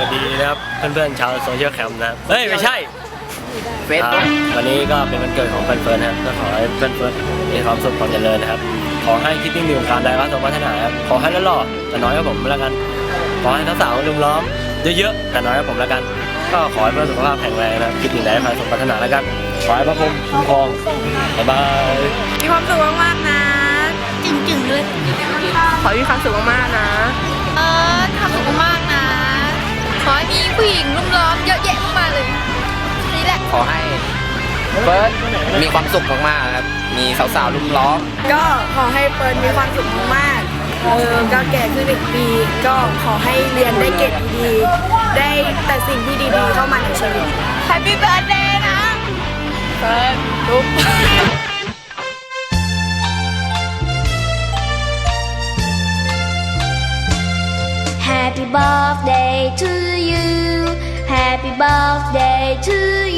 วัสดีนะครับเพื่อนๆชาวโซเชียลแคมป์นะครับเฮ้ยไม่ใช่เฟซอ่าวันนี้ก็เป็นวันเกิดของเฟิร์นเฟิร์นนะครับก็ขอให้เฟิร์นเฟิร์นมีความสุขความเจริญนะครับ ขอให้คิดติ้งมีวงการใดก็สมพัฒนาครับขอให้หล่อๆแต่น้อยกว่าผมแล้วกัน ขอให้สาวๆลุมล้อมเยอะๆแต่น้อยกว่าผมแล้วกัน ก็ขอให้เพื่อนสุขภาพแข็งแรงนะครับคิดถึงใดให้สมพัฒนาแล้วกันขอให้พระพรหมคุ้มครองบ๊ายบาย มีความสุขมากๆนะจึงจึงๆเลย ขอให้มีความสุขมากๆนะ อให้เฟิร์สมีความสุขมากๆครับ มีสาวๆรุมล้อม ก็ขอให้เปิร์นมีความสุขมากๆเออก็แก่ขึ้นอีกปี ก็ขอให้เรียนได้เกรดดีๆ ได้แต่สิ่งที่ดีๆเข้ามาในชีวิต Happy Birthday นะเปิร์นทุก Happy birthday to you. Happy birthday to you.